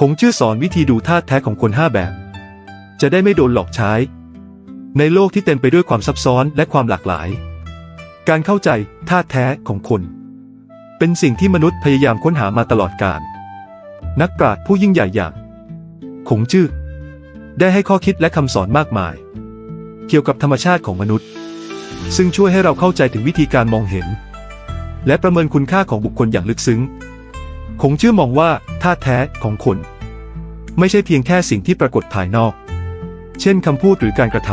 คงชื่อสอนวิธีดูท่าแท้ของคนห้าแบบ จะได้ไม่โดนหลอกใช้ ในโลกที่เต็มไปด้วยความซับซ้อนและความหลากหลาย การเข้าใจท่าแท้ของคน เป็นสิ่งที่มนุษย์พยายามค้นหามาตลอดกาลนักปราชญ์ผู้ยิ่งใหญ่อย่างคงจื้อได้ให้ข้อคิดและคำสอนมากมาย เกี่ยวกับธรรมชาติของมนุษย์ ซึ่งช่วยให้เราเข้าใจถึงวิธีการมองเห็น และประเมินคุณค่าของบุคคลอย่างลึกซึ้ง คงเชื่อมองว่าท่าแท้ของคน ไม่ใช่เพียงแค่สิ่งที่ปรากฏภายนอก เช่นคำพูดหรือการกระท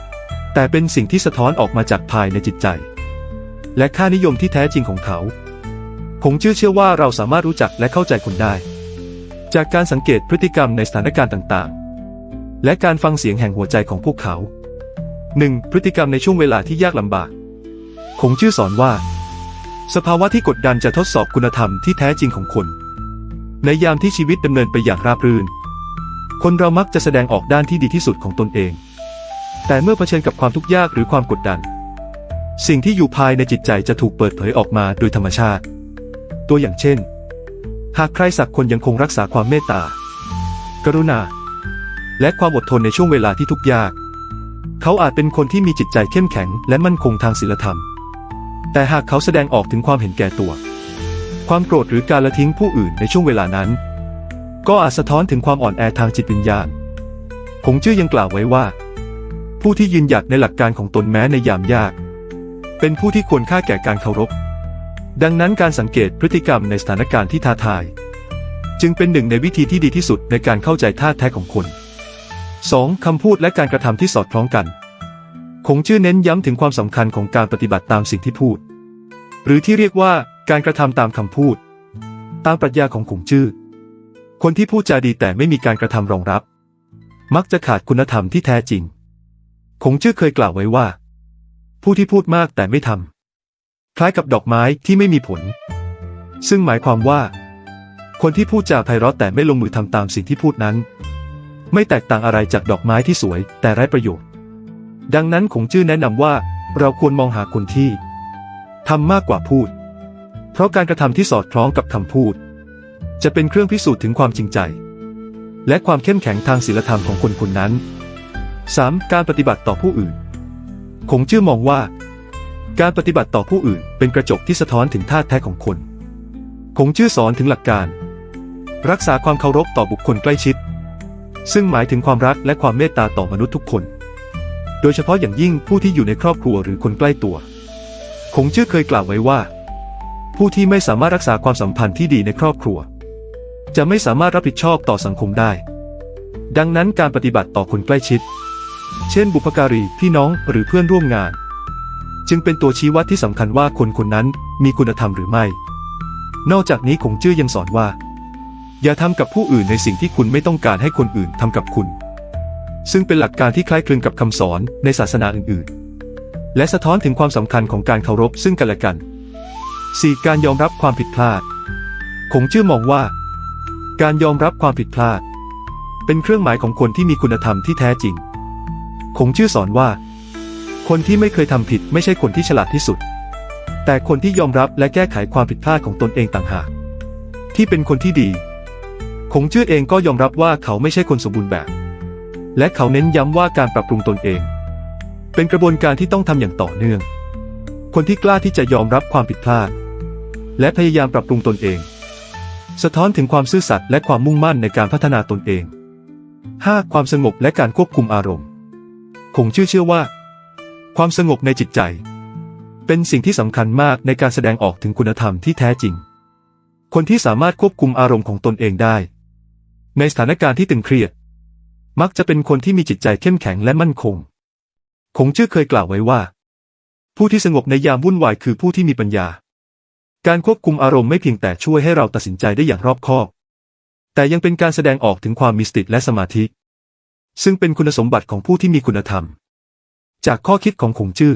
ำแต่เป็นสิ่งที่สะท้อนออกมาจากภายในจิตใจ และค่านิยมที่แท้จริงของเขาคงเชื่อเชื่อว่าเราสามารถรู้จักและเข้าใจคนได้ จากการสังเกตพฤติกรรมในสถานการณ์ต่างๆ และการฟังเสียงแห่งหัวใจของพวกเขา 1. พฤติกรรมในช่วงเวลาที่ยากลำบากคงชื่อสอนว่า สภาวะที่กดดันจะทดสอบคุณธรรมที่แท้จริงของคน ในยามที่ชีวิตดำเนินไปอย่างราบรื่น คนเรามักจะแสดงออกด้านที่ดีที่สุดของตนเอง แต่เมื่อเผชิญกับความทุกข์ยากหรือความกดดัน สิ่งที่อยู่ภายในจิตใจจะถูกเปิดเผยออกมาโดยธรรมชาติ ตัวอย่างเช่น หากใครสักคนยังคงรักษาความเมตตา กรุณา และความอดทนในช่วงเวลาที่ทุกข์ยาก เขาอาจเป็นคนที่มีจิตใจเข้มแข็งและมั่นคงทางศีลธรรม แต่หากเขาแสดงออกถึงความเห็นแก่ตัว ความโกรธหรือการละทิ้งผู้อื่นในช่วงเวลานั้น ก็อาจสะท้อนถึงความอ่อนแอทางจิตวิญญาณคงชื่อยังกล่าวไว้ว่า ผู้ที่ยืนหยัดในหลักการของตนแม้ในยามยาก เป็นผู้ที่ควรค่าแก่การเคารพ ดังนั้นการสังเกตพฤติกรรมในสถานการณ์ที่ท้าทาย จึงเป็นหนึ่งในวิธีที่ดีที่สุดในการเข้าใจท่าแท้ของคน 2. คำพูดและการกระทำที่สอดคล้องกัน คงชื่อเน้นย้ำถึงความสำคัญของการปฏิบัติตามสิ่งที่พูด หรือที่เรียกว่าการกระทำตามคำพูด ตามปรัชญาของคงชื่อ คนที่พูดจาดีแต่ไม่มีการกระทำรองรับ มักจะขาดคุณธรรมที่แท้จริงคงชื่อเคยกล่าวไว้ว่า ผู้ที่พูดมากแต่ไม่ทำคล้ายกับดอกไม้ที่ไม่มีผล ซึ่งหมายความว่า คนที่พูดจาไพเราะแต่ไม่ลงมือทำตามสิ่งที่พูดนั้น ไม่แตกต่างอะไรจากดอกไม้ที่สวยแต่ไร้ประโยชน์ ดังนั้นคงจื้อแนะนำว่า เราควรมองหาคนที่ทำมากกว่าพูด เพราะการกระทำที่สอดคล้องกับคำพูด จะเป็นเครื่องพิสูจน์ถึงความจริงใจ และความเข้มแข็งทางศีลธรรมของคนคนนั้น 3. การปฏิบัติต่อผู้อื่น คงชื่อมองว่า การปฏิบัติต่อผู้อื่น เป็นกระจกที่สะท้อนถึงท่าแท้ของคน คงชื่อสอนถึงหลักการ รักษาความเคารพต่อบุคคลใกล้ชิด ซึ่งหมายถึงความรักและความเมตตาต่อมนุษย์ทุกคน โดยเฉพาะอย่างยิ่งผู้ที่อยู่ในครอบครัวหรือคนใกล้ตัว คงชื่อเคยกล่าวไว้ว่า ผู้ที่ไม่สามารถรักษาความสัมพันธ์ที่ดีในครอบครัว จะไม่สามารถรับผิดชอบต่อสังคมได้ ดังนั้นการปฏิบัติต่อคนใกล้ชิด เช่น บุพการีพี่น้องหรือเพื่อนร่วมงาน จึงเป็นตัวชี้วัดที่สำคัญว่าคนคนนั้นมีคุณธรรมหรือไม่ นอกจากนี้คงจื้อยังสอนว่า อย่าทำกับผู้อื่นในสิ่งที่คุณไม่ต้องการให้คนอื่นทำกับคุณ ซึ่งเป็นหลักการที่คล้ายคลึงกับคำสอนในศาสนาอื่นๆ และสะท้อนถึงความสำคัญของการเคารพซึ่งกันและกัน 4. การยอมรับความผิดพลาด คงชื่อมองว่า การยอมรับความผิดพลาด เป็นเครื่องหมายของคนที่มีคุณธรรมที่แท้จริง คงชื่อสอนว่า คนที่ไม่เคยทำผิดไม่ใช่คนที่ฉลาดที่สุด แต่คนที่ยอมรับและแก้ไขความผิดพลาดของตนเองต่างหาก ที่เป็นคนที่ดี คงชื่อเองก็ยอมรับว่าเขาไม่ใช่คนสมบูรณ์แบบ และเขาเน้นย้ำว่าการปรับปรุงตนเอง เป็นกระบวนการที่ต้องทำอย่างต่อเนื่อง คนที่กล้าที่จะยอมรับความผิดพลาด และพยายามปรับปรุงตนเอง สะท้อนถึงความซื่อสัตย์และความมุ่งมั่นในการพัฒนาตนเอง 5. ความสงบและการควบคุมอารมณ์ คงเชื่อเชื่อว่า ความสงบในจิตใจ เป็นสิ่งที่สำคัญมากในการแสดงออกถึงคุณธรรมที่แท้จริง คนที่สามารถควบคุมอารมณ์ของตนเองได้ ในสถานการณ์ที่ตึงเครียด มักจะเป็นคนที่มีจิตใจเข้มแข็งและมั่นคง คงชื่อเคยกล่าวไว้ว่า ผู้ที่สงบในยามวุ่นวายคือผู้ที่มีปัญญา การควบคุมอารมณ์ไม่เพียงแต่ช่วยให้เราตัดสินใจได้อย่างรอบคอบ แต่ยังเป็นการแสดงออกถึงความมีสติและสมาธิ ซึ่งเป็นคุณสมบัติของผู้ที่มีคุณธรรม จากข้อคิดของคงจื้อ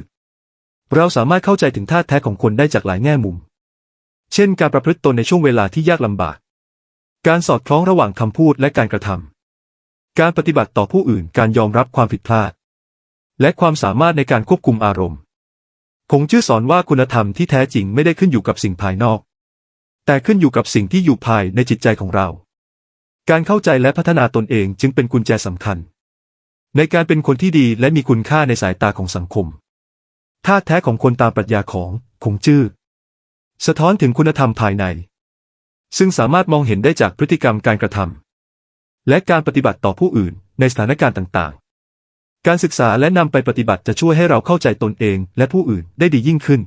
เราสามารถเข้าใจถึงท่าแท้ของคนได้จากหลายแง่มุม เช่น การประพฤติตนในช่วงเวลาที่ยากลำบาก การสอดคล้องระหว่างคำพูดและการกระทำ การปฏิบัติต่อผู้อื่นการยอมรับความผิดพลาด และความสามารถในการควบคุมอารมณ์คงชื่อสอนว่าคุณธรรมที่แท้จริงไม่ได้ขึ้นอยู่กับสิ่งภายนอก แต่ขึ้นอยู่กับสิ่งที่อยู่ภายในจิตใจของเรา การเข้าใจและพัฒนาตนเองจึงเป็นกุญแจสำคัญ ในการเป็นคนที่ดีและมีคุณค่าในสายตาของสังคมท่าแท้ของคนตามปรัชญาของคงจื้อ สะท้อนถึงคุณธรรมภายใน ซึ่งสามารถมองเห็นได้จากพฤติกรรมการกระทำ และการปฏิบัติต่อผู้อื่นในสถานการณ์ต่างๆ การศึกษาและนำไปปฏิบัติจะช่วยให้เราเข้าใจตนเองและผู้อื่นได้ดียิ่งขึ้น